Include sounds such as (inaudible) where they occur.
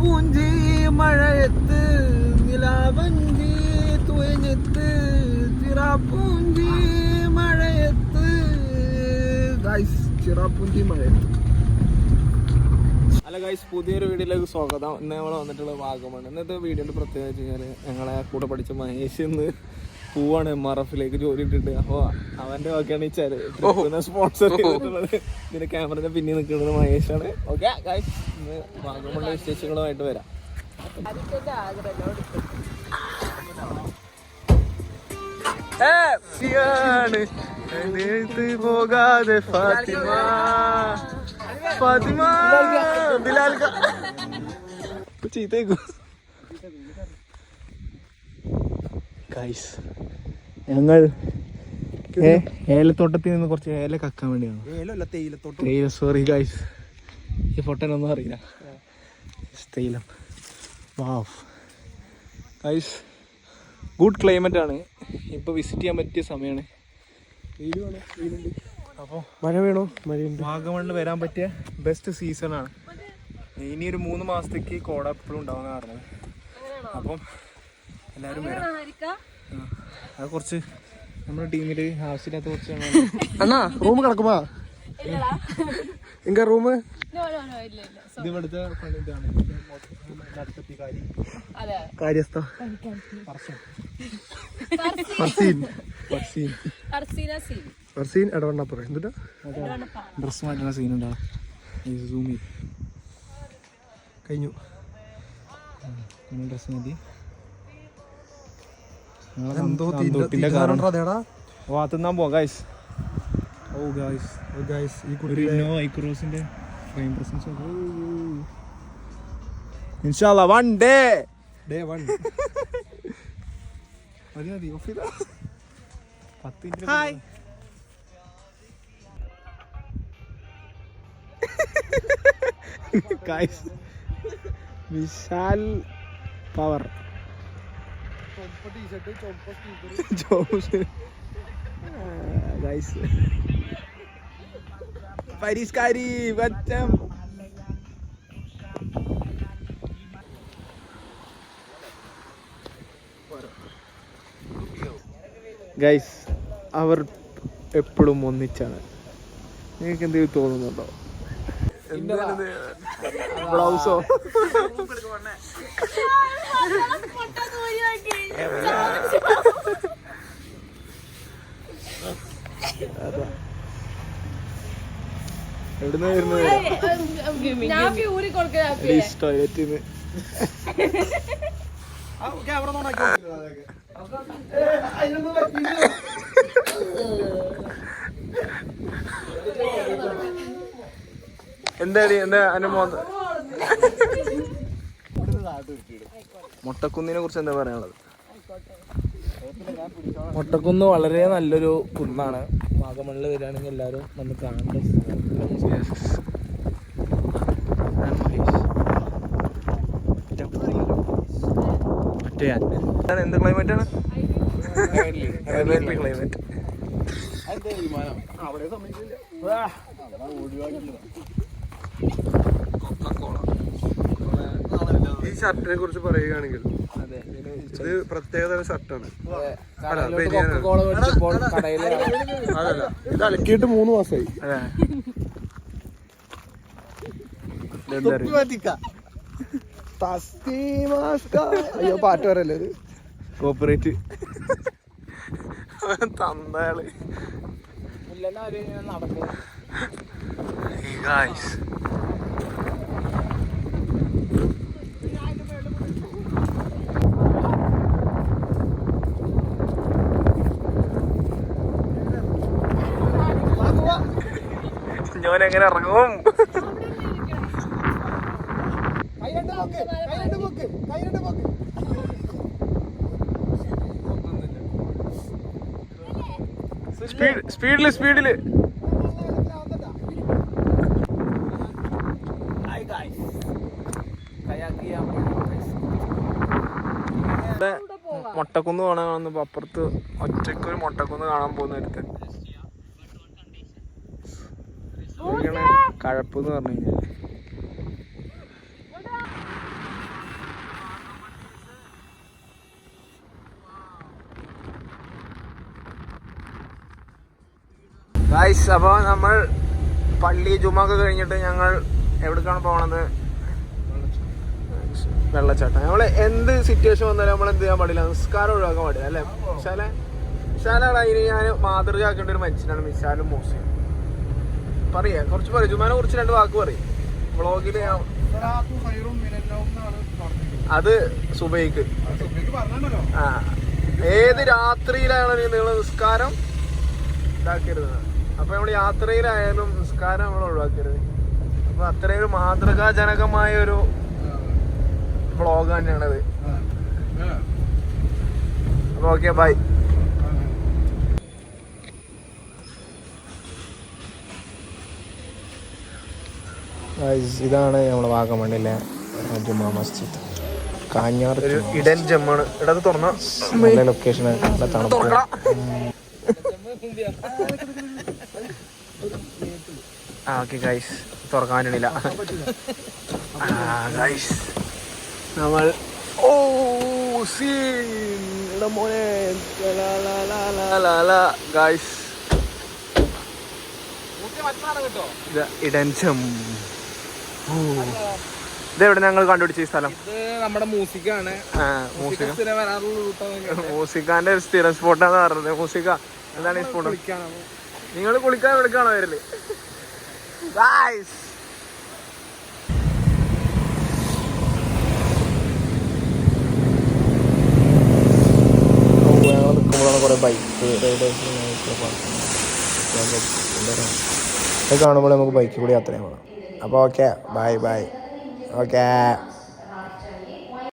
ചിറാപ്പൂഞ്ചി മഴയത്ത് നിലാവഞ്ചി തുയഞ്ഞെത്ത് ചിറാപ്പൂഞ്ചി മഴയത്ത്. ഗൈസ് ചിറാപ്പൂഞ്ചി മഴയത്ത്. അല്ല ഗൈസ് പുതിയൊരു വീഡിയോയിലേക്ക് സ്വാഗതം. ഇന്ന് നമ്മൾ വന്നിട്ടുള്ള ഭാഗമാണ്. ഇന്നത്തെ വീഡിയോയുടെ പ്രത്യേകത വെച്ച് കഴിഞ്ഞാൽ ഞങ്ങളെ കൂടെ പഠിച്ച മഹേഷ് ഇന്ന് പോവാണ് എം ആർ എഫിലേക്ക് ജോലി ഇട്ടിട്ട്. അപ്പോൾ അവന്റെ ഓക്കെയാണ് ഈ ചര സ്പോൺസർ ചെയ്തിട്ടുള്ളത്. ഇതിന്റെ ക്യാമറയുടെ പിന്നിൽ നിൽക്കുന്നത് മഹേഷാണ്. ഓക്കെ ഗൈസ് ഇന്ന് വാഗമണിലെ വിശേഷങ്ങളുമായിട്ട് വരാം. പോകാതെ ഫാത്തിമ. ഫാത്തിമ ബിലാൽ ചീത്തേക്കു ഗൈസ് ഞങ്ങൾ ഏലത്തോട്ടത്തിൽ നിന്ന് കുറച്ച് ഏല കക്കാൻ വേണ്ടിയാണ്. തേയില സോറി ഗൈസ് ഈ പൊട്ടനൊന്നും അറിയില്ല. തേയിലം. വാവ് ഗൈസ് ഗുഡ് ക്ലൈമറ്റ് ആണ്. ഇപ്പോൾ വിസിറ്റ് ചെയ്യാൻ പറ്റിയ സമയമാണ് അപ്പോൾ മഴ വേണോ? മഴയുണ്ട്. വാഗമണ്ണിൽ വരാൻ പറ്റിയ ബെസ്റ്റ് സീസണാണ് ഇനി ഒരു മൂന്ന് മാസത്തേക്ക് കോട എപ്പോഴും ഉണ്ടാവുന്ന കാരണം. അപ്പം എല്ലാവരും വരാം. അത് കുറച്ച് നമ്മുടെ ടീമിൽ ആവശ്യമില്ലാത്ത കുറച്ച് അണ്ണാ റൂം കിടക്കുമാ എങ്ക റൂം? ഇത് ഇവിടുത്തെ ഇതാണ്. കാര്യസ്ഥ. ഫർസീൻ എടവണ്ണപ്പുറം. എന്തുട്ടാ ഡ്രസ് മാറ്റുന്ന സീൻ ഉണ്ടാവും സൂം ചെയ്ത് കഴിഞ്ഞു. ഡ്രസ് മാറ്റി തൊട്ടിന്റെ കാരണം അതേടാ ഓ ഗൈസ് ഓ ഗൈസ് ഈ കുട്ടി ഐക്രോസിന്റെ ഫ്രെയിം പ്രസൻസ് ഇൻഷാല്ല വൺ ഡേ ഡേ വൺ മതി മതി ഓഫ് പത്ത് ഹായ് ഗൈസ് (laughs) വിശാൽ പവർ പരിഷ്കാരി പച്ചം ഗൈസ് അവർ എപ്പോഴും ഒന്നിച്ചാണ്. നിങ്ങൾക്ക് എന്തെങ്കിലും തോന്നുന്നുണ്ടോ? ബ്ലൗസോ? എവിടുന്ന വരുന്നത്? ഞാൻ ഊരി കൊടുക്കുന്ന ലീസ് എന്താടി എന്താ അനുമോദ മുട്ടക്കുന്നിനെ കുറിച്ച് എന്താ പറയാനുള്ളത്? മുട്ടക്കുന്ന് വളരെ നല്ലൊരു കുന്നാണ്. വാഗമണ്ണിൽ വരികയാണെങ്കിൽ എല്ലാവരും വന്ന് കാണേണ്ട മറ്റേ എന്ത് ക്ലൈമറ്റ് ആണ്? ക്ലൈമറ്റ് ഈ ഷർട്ടിനെ കുറിച്ച് പറയുകയാണെങ്കിൽ അതെ ഇത് പ്രത്യേകതരം ഷർട്ടാണ്. അതല്ല ഇത് അലക്കിയിട്ട് മൂന്ന് മാസമായി അയ്യോ പാട്ട് പറയല്ലേ ഇത്? കോപ്പറേറ്റ്. തന്നയാൾ. നടക്കും ഞാൻ എങ്ങനെ ഇറങ്ങും. സ്പീഡ് സ്പീഡിൽ സ്പീഡിൽ. മുട്ടക്കുന്ന് മൊട്ടക്കുന്ന് കാണാൻ വന്നപ്പോ അപ്പുറത്ത് ഒറ്റക്കൊരു മുട്ടക്കുന്ന് മൊട്ടക്കുന്ന് കാണാൻ പോകുന്ന അടുത്ത് ഇങ്ങനെ കഴപ്പ് എന്ന് പറഞ്ഞു കഴിഞ്ഞാൽ ഗായ്സ് അപ്പോൾ നമ്മൾ പള്ളി ജുമൊക്കെ കഴിഞ്ഞിട്ട് ഞങ്ങൾ എവിടേക്കാണ് പോകണത് വെള്ളച്ചാട്ടം. നമ്മൾ എന്ത് സിറ്റുവേഷൻ വന്നാലും നമ്മൾ എന്ത് ചെയ്യാൻ പാടില്ല? നിസ്കാരം ഒഴിവാക്കാൻ പാടില്ല അല്ലേ? വിശാലെ വിശാലാണ് അതിന് ഞാൻ മാതൃകയാക്കേണ്ട ഒരു മനുഷ്യനാണ് വിശാലും മോശം പറയാ. കുറച്ച് പറയും. ജുമാനെ കുറിച്ച് രണ്ട് വാക്ക് പറയും. വ്ളോഗിൽ അത് സുബൈക്ക്. ആ. ഏത് രാത്രിയിലാണ് നിങ്ങൾ നിസ്കാരം ഇതാക്കരുത്. അപ്പൊ നമ്മൾ യാത്രയിലായാലും നിസ്കാരം നമ്മൾ ഒഴിവാക്കരുത്. അപ്പൊ അത്രയും ഒരു മാതൃകാജനകമായ ഒരു വ്ളോഗ് തന്നെയാണത്. അപ്പൊ ഓക്കെ ബൈ. ഇതാണ് നമ്മുടെ വാഗമണ്ണിലെ ജുമാ മസ്ജിദ്. കാഞ്ഞാർ ഇടൻ ജമ്മാണ്. ഇടത് തുറന്ന. നല്ല ലൊക്കേഷൻ ഓക്കെ ഗൈസ് ആ ഗൈസ് നമ്മൾ ഓ മോനെ. ഗൈസ് ഇടൻ ജം. ഇതെവിടെ ഞങ്ങൾ കണ്ടുപിടിച്ച ഈ സ്ഥലം? ഇത് നമ്മുടെ മൂസിക മൂസിക്കാന്റെ ഒരു സ്ഥിരം സ്പോട്ടാന്ന് പറഞ്ഞത്. മൂസിക്ക എന്താണ് ഈ സ്പോട്ട് നിങ്ങൾ കുളിക്കാൻ എടുക്കാണോ വരൽ? ഗായ്സ് കുറേ ബൈക്ക് റൈഡേഴ്സ് കാണുമ്പോൾ നമുക്ക് ബൈക്കിൽ കൂടി യാത്ര ചെയ്യണം അപ്പോൾ ഓക്കെ. Bye bye. ഓക്കെ.